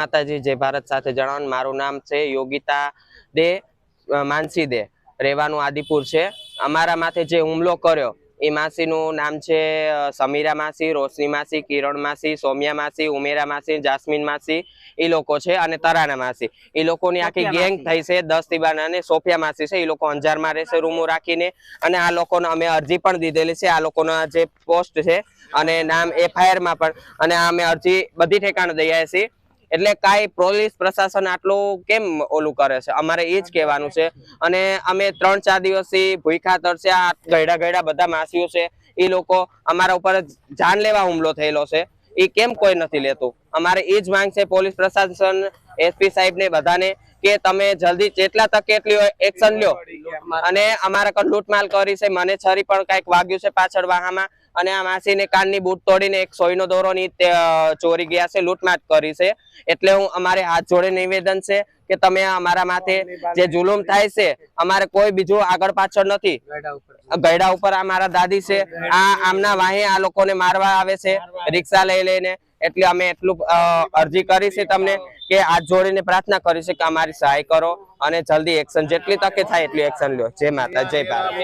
માતાજી જય ભારત સાથે જણાવવાનું મારું નામ છે યોગિતા દે માનસી દે. રહેવાનું આદિપુર છે. અમારા માથે જે હુમલો કર્યો એ માસીનું નામ છે સમીરા માસી રોશની માસી કિરણ માસી સૌમ્યા માસી ઉમેરા માસી જાસ્મીન માસી એ લોકો છે અને તરાના માસી. એ લોકોની આખી ગેંગ થઈ છે દસ દીવાના અને સોફિયા માસી છે એ લોકો અંજારમાં રહેશે રૂમો રાખીને. અને આ લોકોને અમે અરજી પણ દીધેલી છે આ લોકોના જે પોસ્ટ છે અને નામ એફઆઈઆરમાં પણ. અને અમે અરજી બધી ઠેકાણે દઈ આવ્યા છીએ. એટલે કાંઈ પોલીસ પ્રશાસન આટલું કેમ ઓલું કરે છે? અમારે એ જ કહેવાનું છે. અને અમે ત્રણ ચાર દિવસથી ભૂખા તરસ્યા, ગયડા ગયડા બધા માસીઓ છે. એ લોકો અમારા ઉપર જાનલેવા હુમલો થયેલો છે. એ કેમ કોઈ નથી લેતું? અમારે એ જ માંગ છે પોલીસ પ્રશાસન, એસપી સાહેબ ને બધાને કે તમે જલ્દી જેટલા તક એટલી હોય, એક્શન લ્યો. અને અમારા કન લૂંટમાલ કરી છે. મને છરી પણ કંઈક વાગ્યું છે પાછળ વાહામાં. અને આ માસીને કાનની બૂટ તોડીને એક સોયનો દોરો ની ચોરી ગયા છે લૂંટમાટ કરી છે. એટલે હું અમારે હાથ જોડે નિવેદન છે કે તમે અમારા માથે જે જુલુમ થાય છે અમારે કોઈ બીજું આગળ પાછળ નથી. ગયડા ઉપર આ મારા દાદી છે. આ આમના વાહે આ લોકોને મારવા આવે છે રિક્ષા લઈ લઈને. એટલે અમે એટલું અરજી કરી છે તમને કે હાથ જોડીને પ્રાર્થના કરી છે કે અમારી સહાય કરો અને જલ્દી એક્શન જેટલી તકે થાય એટલી એક્શન લો. જય માતા જય ભારત